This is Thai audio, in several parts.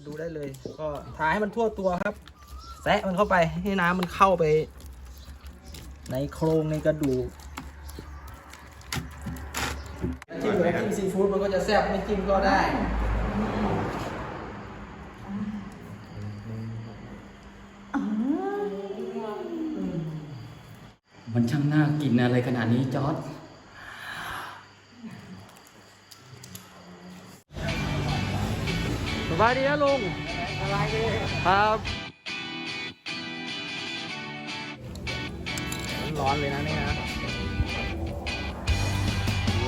มาดูได้เลย ก็ทาให้มันทั่วตัวครับ แซะมันเข้าไปให้น้ำมันเข้าไป ในโครงในกระดูกจิ้มกับน้ำจิ้มซีฟู้ดมันก็จะแซ่บไม่จิ้มก็ได้มันช่างน่ากินอะไรขนาดนี้จอร์ด บายดีนะลุงสบายดีครับร้อนเลยนะเนี่ยนะ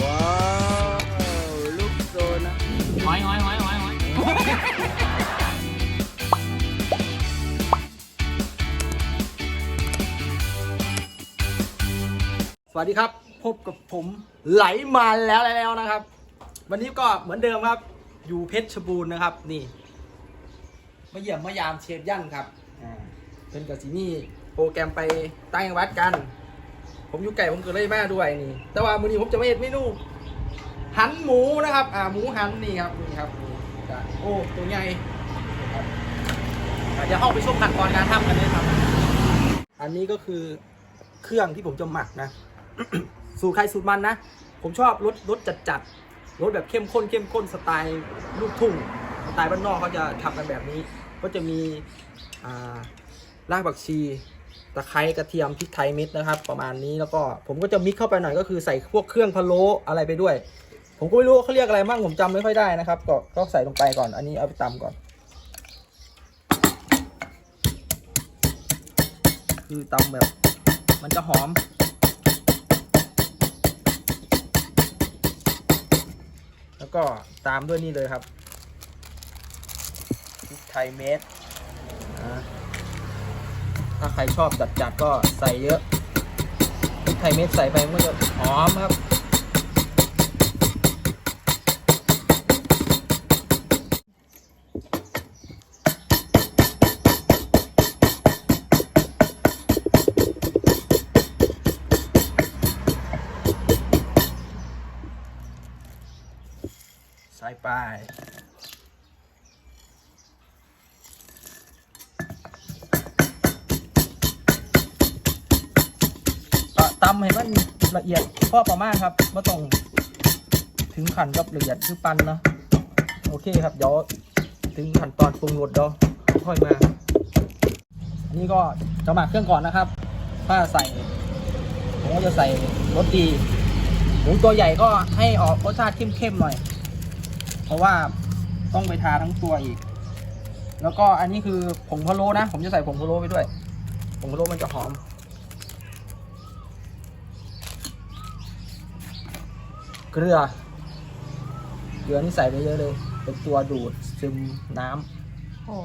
ว้าวลูกโซนนะหอยหอยหอยหอยหอยสวัสดีครับ พบกับผมไหลมาแล้วแล้วนะครับ วันนี้ก็เหมือนเดิมครับ อยู่เพชรบูรณ์นะครับ นี่มาเยี่ยมมายามเชฟยั่นครับอ่าเป็นกับซีนี่โปรแกรมไปตั้งวัดกัน ผมอยู่ไก่ผมเกิดเลยมาด้วยนี่ แต่ว่ามื้อนี้ผมจะไม่เห็นเมนูหันหมูนะครับ อ่าหมูหันนี่ครับนี่ครับนี่โอ้ตัวใหญ่ครับอะเดี๋ยวเข้าไปชมขั้นตอนการทำกันเลยครับ อันนี้ก็คือเครื่องที่ผมจะหมักนะ สูตรใครสูตรมันนะ ผมชอบรสรสจัดจัด รสแบบเข้มข้นเข้มข้นสไตล์ลูกทุ่งสไตล์บ้านนอกเขาจะทำกันแบบนี้ ก็จะมีรากผักชีตะไคร้กระเทียมพริกไทยเม็ดนะครับ ประมาณนี้แล้วก็ผมก็จะมิกเข้าไปหน่อยก็คือใส่พวกเครื่องพะโล้อะไรไปด้วย ผมก็ไม่รู้เขาเรียกอะไรบ้างผมจำไม่ค่อยได้นะครับ ก็ก็ใส่ลงไปก่อน อันนี้เอาไปตำก่อนคือตำแบบ มันจะหอม ก็ตามด้วยนี่เลยครับพริกไทยเม็ดถ้าใครชอบจัดจัดก็ใส่เยอะพริกไทยเม็ดใส่ไปมันก็จะหอมครับ ไปก็ตำให้มันละเอียดพอประมาณครับไม่ต้องถึงขั้นกับละเอียดคือปันนะโอเคครับเดี๋ยวถึงขั้นตอนปรุงรสเดี๋ยวค่อยมา อันนี้ก็จะหมักเครื่องก่อนนะครับ ถ้าใส่ผมก็จะใส่รสดีหมูตัวใหญ่ก็ให้ออกรสชาติเข้มๆหน่อย ราะว่าต้องไปทาทั้งตัวอีก แล้วก็อันนี้คือผงพะโล้นะ ผมจะใส่ผงพะโล้ไปด้วย ผงพะโล้มันจะหอม เกลือ เกลือนี่ใส่ไปเยอะเลย เป็นตัวดูดซึมน้ำโอ้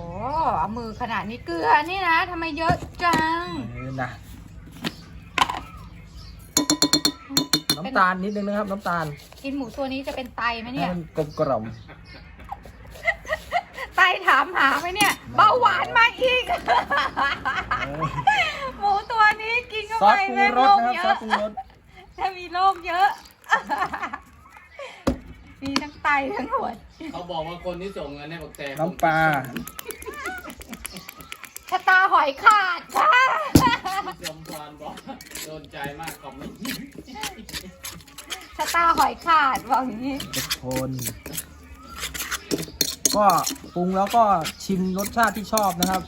เอามือขนาดนี้เกลือนี่นะทำไมเยอะจัง เออนะำตาลนิดนึงนะครับ น้ำตาลกินหมูตัวนี้จะเป็นไตไหมให้เนี่ย มันกลมกล่อมไตถามหาไหมเนี่ย เบาหวานมาอีก หมูตัวนี้กินเข้าซอไปสปรุงแม่งรโรสคนะครับเยซอสปรุงอะรสถ้ามีโรคเยอะ มีทั้งไตทั้งหัว เขาบอกว่าคนที่ส่งเงินให้บอกแต่น้ำปลาชะตาหอยขาดค่ะจมพรบอก โดนใจมากคอมเมนต์ชะตาหอยขาดบอกอย่างนี้ทุกคน ก็ปรุงแล้วก็ชิมรสชาติที่ชอบนะครับ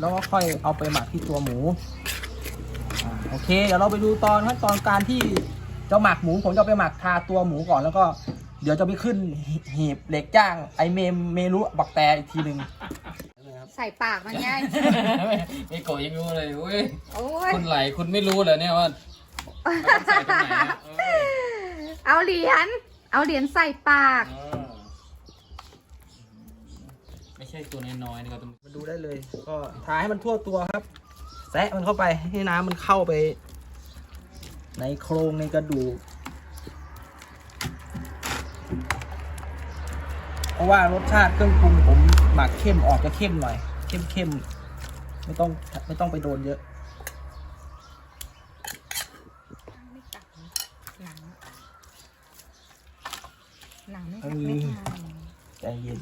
แล้วก็ค่อยเอาไปหมักที่ตัวหมูอ่าโอเค เดี๋ยวเราไปดูตอนขั้นตอนการที่จะหมักหมูผมจะเอาไปหมักทาตัวหมูก่อนแล้วก็ เดี๋ยวจะไปขึ้นหีบเหล็กจ้างไอเมมเมรุบักแตอีกทีหนึ่ง ใส่ปากมันไง ไม่โกรธยังรู้เลยเว้ยโอ้ย คุณไหลคุณไม่รู้เหรอเนี่ยว่าต้องใส่ตรงไหนอะเออเอาเหรียญ เอาเหรียญใส่ปาก เออไม่ใช่ตัวน้อยๆนะครับมาดูได้เลย ก็ทาให้มันทั่วตัวครับ แซะมันเข้าไปให้น้ำมันเข้าไป ในโครงในกระดูกเพราะว่ารสชาติเครื่องปรุงผมหมักเข้มออกจะเข้มหน่อย เข้มๆ ไม่ต้องไม่ต้องไปโดนเยอะ ไม่หนังหนังไม่ตัดไม่ทานใจเย็น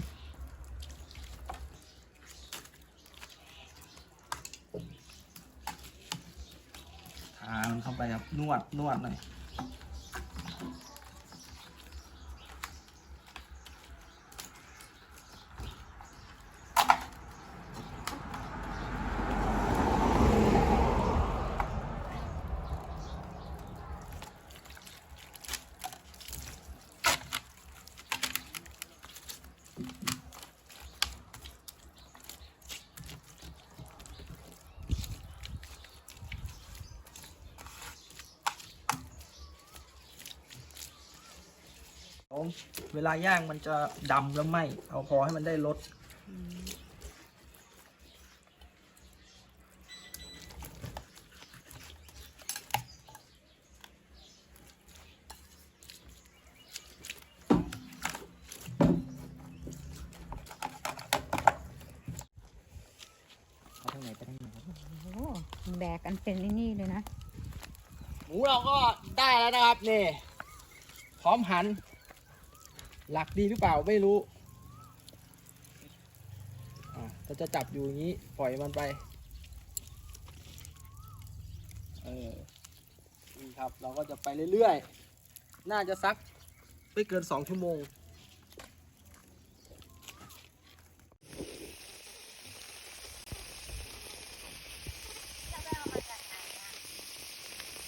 ทามันเข้าไปครับนวดนวดหน่อย เวลาย่างมันจะดำแล้วไหมเอาพอให้มันได้รสเอาทางไหนไปทางไหนครับโอ้โหแบกกันเป็นไอ้นี่เลยนะ หมูเราก็ได้แล้วนะครับนี่ พร้อมหัน หลักดีหรือเปล่าไม่รู้เราจะจับอยู่อย่างนี้ปล่อยมันไป เออ นี่ครับเราก็จะไปเรื่อยๆ น่าจะสักไม่เกินสองชั่วโมง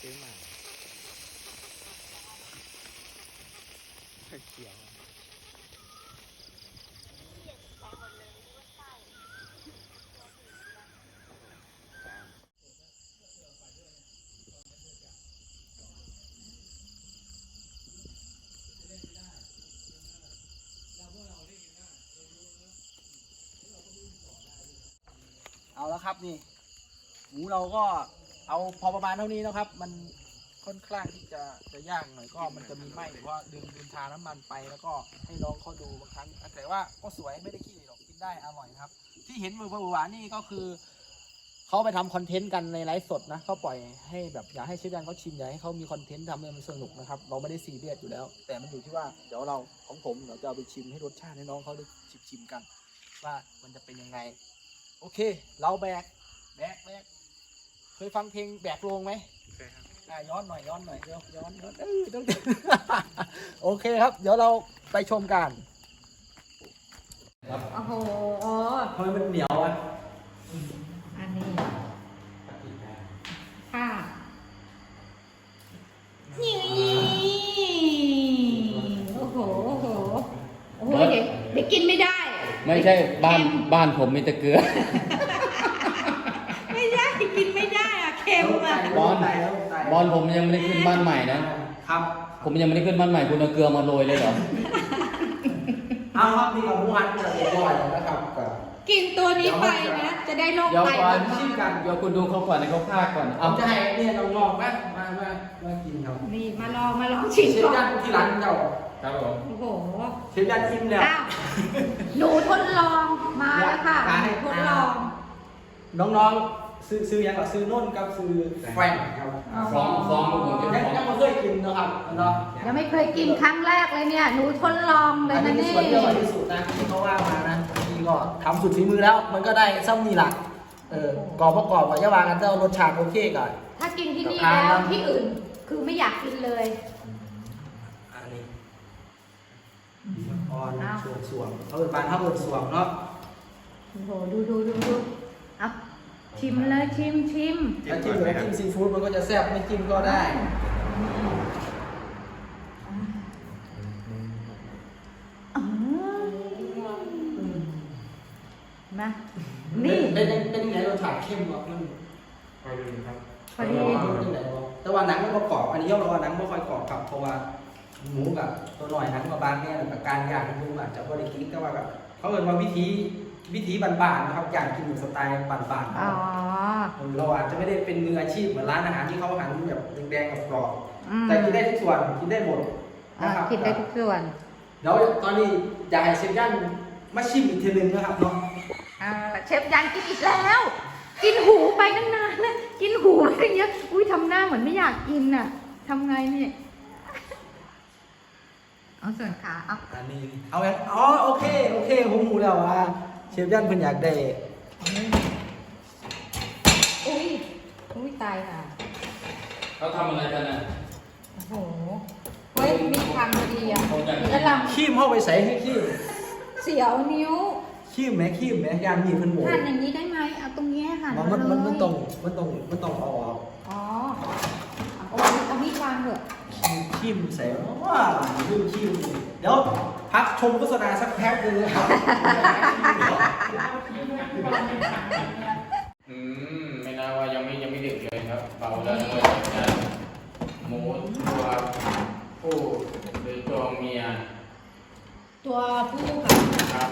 ซื้อมาเขียว เอาแล้วครับนี่หมูเราก็เอาพอประมาณเท่านี้นะครับ มันค่อนข้างที่จะจะย่างหน่อยก็มันจะมีไหมหรือว่าดึงดึงทาน้ำมันไปแล้วก็ให้น้องเขาดูบางครั้งแต่ว่าก็สวยไม่ได้ขี้หรอกกินได้อร่อยครับ ที่เห็นมือหวานนี่ก็คือเขาไปทำคอนเทนต์กันในไลฟ์สดนะเขาปล่อยให้แบบอยากให้เชฟยันเขาชิมอยากให้เขามีคอนเทนต์ทำให้มันสนุกนะครับ เราไม่ได้ซีเรียสอยู่แล้ว แต่มันอยู่ที่ว่าเดี๋ยวเราของผมเดี๋ยวจะเอาไปชิมให้รสชาติให้น้องเขาได้ชิมชิมๆกัน ว่ามันจะเป็นยังไง โอเค เราแบก แบกแบกเคยฟังเพลงแบกโลงไหมเคยครับอะย้อนหน่อยย้อนหน่อยย้อนย้อนย้อนเออต้อง โอเคครับ เดี๋ยวเราไปชมกันโอ้โห ทำไมมันเหนียวอะอันนี้ค่ะนี่โอ้โห โอ้โห โอ้โหเดี๋ยวเดี๋ยวกินไม่ได้ ไม่ใช่บ้านบ้านผมมีแต่เกลือ ไม่ได้กินไม่ได้อะเค็มอะบอลบอลผมยังไม่ได้ขึ้นบ้านใหม่นะ ครับ ผมยังไม่ได้ขึ้นบ้านใหม่คุณเอาเกลือมาโรยเลยเหรอเอาครับนี่กับหมูหันจะเรียบร้อยแล้วนะครับก็กินตัวนี้ไปนะจะได้โรคเดี๋ยวไตก่อนเบาชิมกันเดี๋ยวคุณดูเขาก่อนให้เขาพากก่อนผเอามจะให้เนี่ยน้องๆมามามามากินครับๆนี่มาลองมาลองชิมเชฟก่อยันนที่ร้านเจ้า ครับผมโอ้โหเชฟยันชิมแล้วอ้าวหนูทดลองมาแล้วค่ะอยากให้ทดลอง น้องๆ ซื้อซื้อยังกับซื้อนุ่นกับซื้อแฟรงค์ครับฟ้องฟ้องผมจะยังฟ้องยังไม่เคยกินนะครับเนาะยังไม่เคยกินครั้งแรกเลยเนี่ย หนูทดลองเลยอันนะนี้นี่ส่วนที่อร่อยที่สุดนะที่เขาว่ามานะพี่ก็ทำสุดฝีมือแล้ว มันก็ได้ซ้ำนี่แหละเออกรอบประกอบกับยาวากันเจ้ารสชาติโอเคก่อน ถ้ากินที่นี่อ่าแล้วที่อื่นคือไม่อยากกินเลย อันนี้ อ่อนสวงสวงเขาเป็นปานเขาเป็นสวงเนาะโอ้โหดูดูดูดูเอาชิมเลยชิมชิมถ้าจิ้มกับน้ำจิ้มซีฟู้ดมันก็จะแซ่บไม่จิ้มก็ได้อืมนะนี่เป็นเป็นเป็นยังไงรสชาติเข้มกว่ามันพอดีเป็นยังไงวะแต่ว่าหนังมันก็กรอบอันนี้ย่อมรับว่าหนังไม่ค่อยกรอบครับเพราะว่า หมูกับตัวหน่อยหนังกับบางเนี่ยกับการย่างมันอาจจะบริกินแต่ว่าแบบเขาเอินว่าวิธีวิธีบานๆนะครับย่างกินแบบสไตล์บานๆอ๋อ เราอาจจะไม่ได้เป็นมืออาชีพเหมือนร้านอาหารที่เขาหันแบบแดงๆกับกรอบอืมแต่กินได้ทุกส่วนกินได้หมดอะนะครับกินได้ทุกส่วนเดี๋ยวตอนนี้อยากให้เชฟย่านมาชิมอีกทีหนึงนะครับเนาะอ่าเชฟยันกินอีกแล้ว กินหูไปตั้งนานนะ กินหูไปเยอะ อุ้ยทำหน้าเหมือนไม่อยากกินน่ะทำไงเนี่ย เอาส่วนขาเอาอันนี้เอาไงอ๋อโอเคโอเคผมรู้แล้วว่าเชฟย่านเพิ่นอยากได้อุ้ยอุ้ยตายค่ะ เขาทำอะไรกันน่ะ โอ้โหเฮ้ยมีทางดีอะผมอยาก แล้วเราขี้มเข้าไปใส่ให้ขี้มเสียวนิ้วขี้มแหม่ขี้มแหม่ยานมีเพิ่นโหมหั่นอย่างนี้ได้ไหมเอาตรงเนี้ยหั่นมันมันมันมันเลยต้องมันต้องมันต้องเอาออกอ๋อเอาเอามีดวางเถอะ ขี้ขี้มใส่ว่าลืมขี้มเดี๋ยวพักชมโฆษณาสักแป๊บนึงนะครับอืมไม่น่าว่ายังไม่ยังไม่ดึกเลยครับเบาแล้วเลยนะหมูตัวผู้หรือตัวเมีย ตัวผู้ค่ะครับ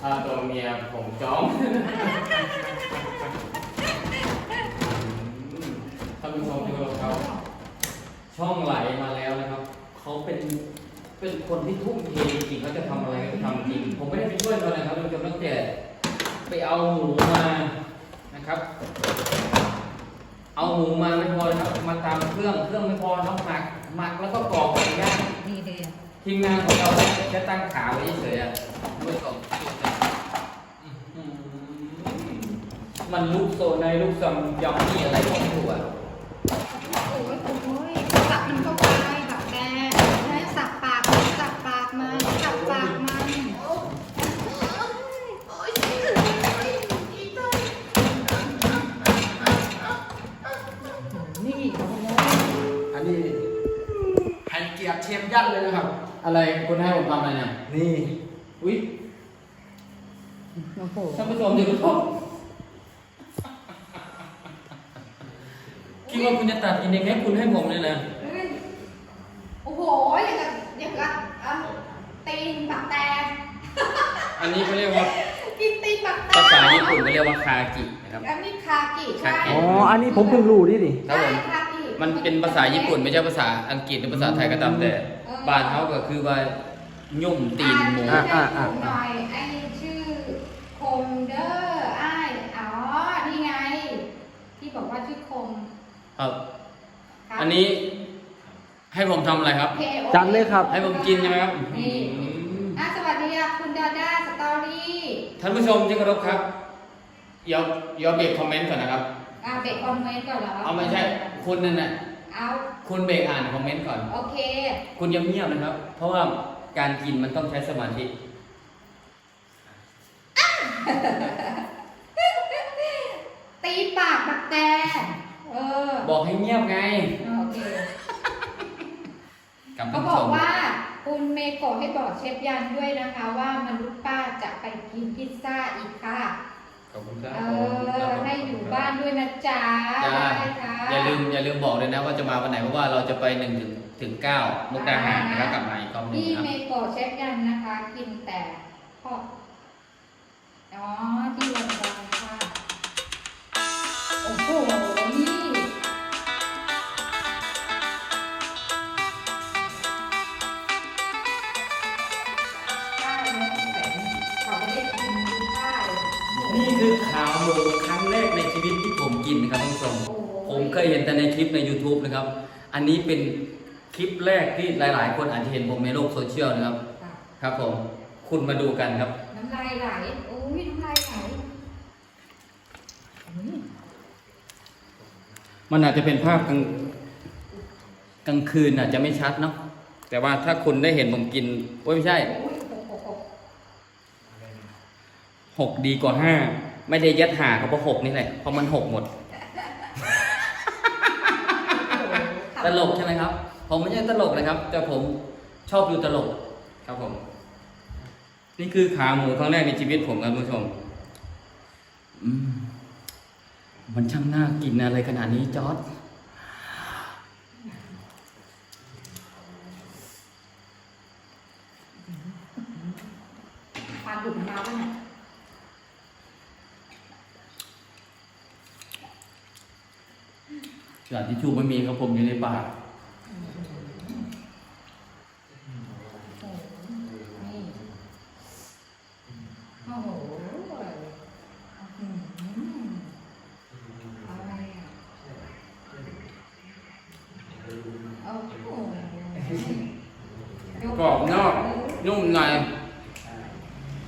ถ้าตัวเมียผมจ้อง เป็นคนที่ทุ่มเทจริงๆเขาจะทำอะไรก็ทำจริง ผมไม่ได้ไปช่วยเขานะครับท่านผู้ชมตั้งแต่ไปเอาหมูมานะครับ เอาหมูมาไม่พอนะครับมาตำเครื่องเครื่องไม่พอต้องหมักหมักแล้วก็กรอกไปย่างดีเลยทีมงานของเราแค่ตั้งขาไว้เฉยๆอะไม่ต้องมันลุกโซนในลุกซอมยอมนี่อะไรก็ไม่รู้อะ อะไรคุณให้ผมทำอะไรเนี่ยนี่อุ้ยโอ้โหท่านผู้ชมเดี๋ยวคุณพ่อคิดว่าคุณจะตัดอินเด็กซ์ให้คุณให้ผมเลยนะเฮ้ยโอ้โหอย่างกับอย่างกับอะตีนบักแตกอันนี้เขาเรียกว่ากินตีนบักแตกภาษาญี่ปุ่นเขาเรียกว่าคากินะครับอันนี้คากิใช่คากิอ๋ออันนี้ผมเพิ่งรู้นี่ดิครับผมใช่คากิมันเป็นภาษาญี่ปุ่นไม่ใช่ภาษาอังกฤษหรือภาษาไทยก็ตามแต่ บ้านเขาก็คือว่ายุ่มตีนหมูอะอะอะ หน่อยไอ้ชื่อคมเดอร์ไอ้อ๋อ นี่ไง ที่บอกว่าชื่อคมครับ ครับอันนี้ให้ผมทำอะไรครับโอเคโอคจัดเลยครับ ให้ผมกินใช่ไหมครับนี่อืมอะสวัสดีอะคุณดาด้าสตอรี่ท่านผู้ชมที่เคารพครับเดี๋ยวเดี๋ยวเบรกคอมเมนต์ก่อนนะครับ อะเบรกคอมเมนต์ก่อนเหรอเอาไม่ใช่คุณนั่นน่ะ เอาคุณเบรกอ่านคอมเมนต์ก่อน โอเค คุณยังเงียบๆนะครับ เพราะว่าการกินมันต้องใช้สมาธิตีปากบักแตเออ บอกให้เงียบไง โอเคกับเขาท่านบผู้อชกมว่าคุณเมโกะให้บอกเชฟยันด้วยนะคะ ว่ามนุษย์ป้าจะไปกินพิซซ่าอีกค่ะ ขอบคุณครับเอขอบคุณคอรับให้อยู่บ้านด้วยนะจ๊ะจ้าได้ค่ะอย่าลืมอย่าลืมบอกเลยนะว่าจะมาวันไหนเพราะว่าเราจะไปหนึ่งถึงถึงเก้ามุกดาหารนะครับกลับมาอีกรอบหนึงพี่นะครับ เมโกะเชฟยันนะคะ กินแต่พออ๋อที่วันจันทร์ค่ะโอ้โห ครับท่านผู้ชมผมเคยเห็นแต่ในคลิปใน YouTube นะครับ อันนี้เป็นคลิปแรกที่หลาย ๆ คนอาจจะเห็นผมในโลกโซเชียลนะครับ ค่ะครับผมคุณมาดูกันครับ น้ำลายไหล โอ้ยน้ำลายไหลอืมมันอาจจะเป็นภาพกลางกลางคืนอาจจะไม่ชัดเนาะแต่ว่าถ้าคุณได้เห็นผมกินโอ้ยไม่ใช่โอ้ยโอ้โหโอ้โหหกดีกว่าห้าไม่ได้ยัดหาเขาเพราะหกนี่แหละเพราะมันหกหมด ตลกใช่ไหมครับ ผมไม่ใช่ตลกนะครับ แต่ผมชอบดูตลกครับผม นี่คือขาหมูครั้งแรกในชีวิตผมครับคุณผู้ชมอืมมันช่างน่ากินอะไรขนาดนี้จอร์ด ปลาดุกมาป่ะเนี่ย กระดาษ ทิชชู่ไม่มีครับผมอยู่ในปากนี่โอ้โหอืมอะไรอะโอ้โหกรอบนอกนุ่มใน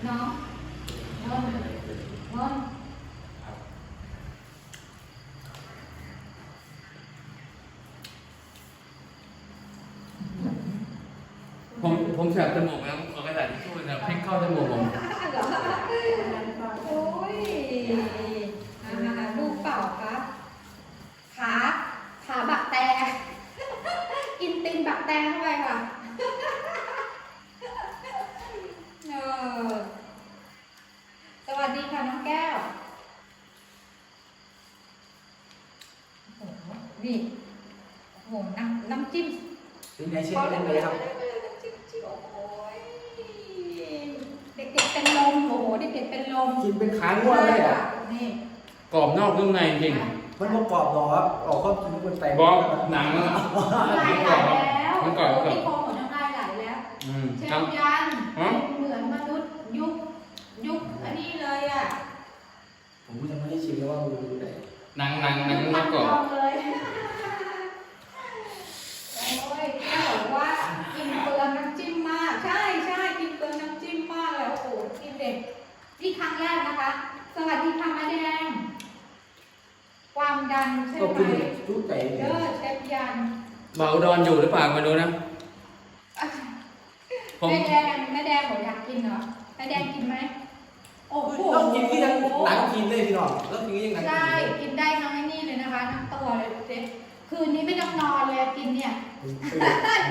เนาะนอนนอน ผมแสบจมูกนะครับเอากระดาษทิชชู่เนี่ยเพ่งเข้าจมูกผม โอ้ยอ่าลูกเปล่าคะขาขาบักแต กิน ตินบักแตเข้าไปค่ะเออสวัสดีค่ะน้องแก้วโอ้โหนี่โอ้โหน้ำน้ำจิ้มเป็นไงเชฟเป็นไงครับเด็กๆเป็นลมโอ้โหเด็กๆเป็นลมกินเป็นขาง่วงเลยอะนี่กรอบนอกนุ่มในจริงมันประกรอบหรอครับออกข้าวกินเป็นไปบอกหนังน้ำลายไหลแล้วมันกรอบ โอ้กรอบโหพี่โคงหมดน้ำลายไหลแล้วอืมเชครัฟบยันฮะเหมือนมนุษย์ยุคยุคอันนี้เลยอะผมยังไม่ได้ชิมเลยว่ามันดูไหนหนังหนังหนังยุคมัพันนกรอบทองเลยโอ้ยแก้วบอกว่ากินเปลืองน้ำจิ้มมาก ใช่ใช่กินเปลืองน้ำจิ้มมากเลยโอ้โหกินเด็ดนี่ครั้งแรกนะคะ สวัสดีค่ะแม่แดงความดันใช่ก็ไหมกินจุใจเด้อเชฟยันเบาดอนอยู่หรือเปล่าไม่รู้นะ ผม แม่แดงแม่แดงบอกอยากกินเหรอแม่แดงกินไหมโอ้โหต้องกินที่ยังหนังกินเลยพี่น้องแล้วกินที่ยังหนังกินใช่เลยกินได้ทั้งไอ้นี่เลยนะคะทั้งตัวเลยเจ๊คืนนี้ไม่ต้องนอนเลยกินเนี่ย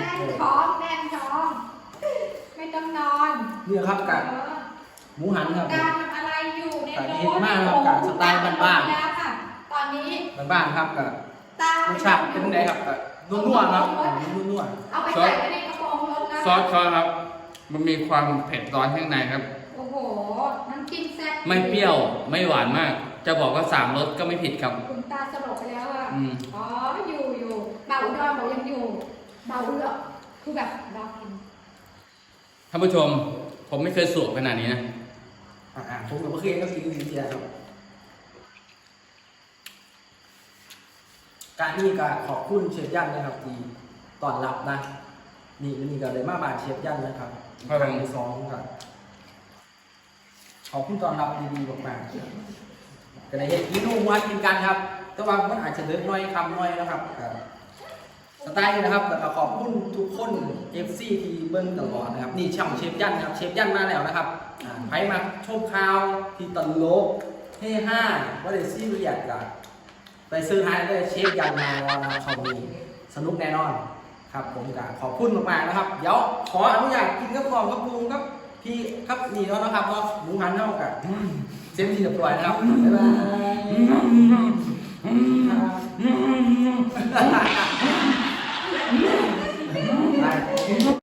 แน่นท้องแน่นท้อง ไม่ต้องนอนนี่ครับกับเออหมูหันครับ การทำอะไรอยู่ในการรเฮ็ดถมากครับการสไตล์บ้านๆ แล้วค่ะ ตอนนี้บ้านๆครับกับ ตารสชาติเป็นไงครับกับ นัวๆครับนัวเอาไปใส่ไว้ในกระโปรงรถแล้วซอสเขาครับ มันมีความเผ็ดร้อนข้างในครับ โอ้โห น้ำจิ้มแซ่บไม่เปรี้ยวไม่หวานมาก จะบอกว่าสามรสก็ไม่ผิดครับ คุณตาสลบไปแล้วอะ อืม อ๋อ อยู่อยู่เบาอุดรบอกยังอยู่เบาเลือกคือแบบรอกินท่านผู้ชม ผมไม่เคยสูบขนาดนี้นะๆอ่าๆผมกับเมื่อคืนก็กินดีเจียครับ การนี้ก็ขอบคุณเชฟยันนะครับที่ต้อนรับนะ นี่วันนี้ก็เลยมาบานเชฟยันนะครับอีกครั้งที่สองครับขอบคุณต้อนรับดีๆมากๆก็ได้เห็นกินนุ่มวันกินกันครับ แต่ว่ามันอาจจะเลิกน้อยคำน้อยนะครับก็สไตล์นี้นะครับแล้วก็ขอบคุณทุกคน FC ที่เบิ้งตลอดนะครับ นี่ช่องเชฟยันนะครับ เชฟยันมาแล้วนะครับอ่าใครมาชมข่าวที่ตลกเฮห้าว่าได้ซีเรียสกัน ไปซื้อไฮได้เชฟคยันมาเขามีสนุกแน่นอนครับ ผมก็ขอบคุณมากๆนะครับ เดี๋ยวขออนุญาตกินกับพองกับปรุงกับพี่ครับนี่แล้วนะครับเนาะหมูหันเท่ากับเซมที่เรียบร้อยนะครับบ๊ายบาย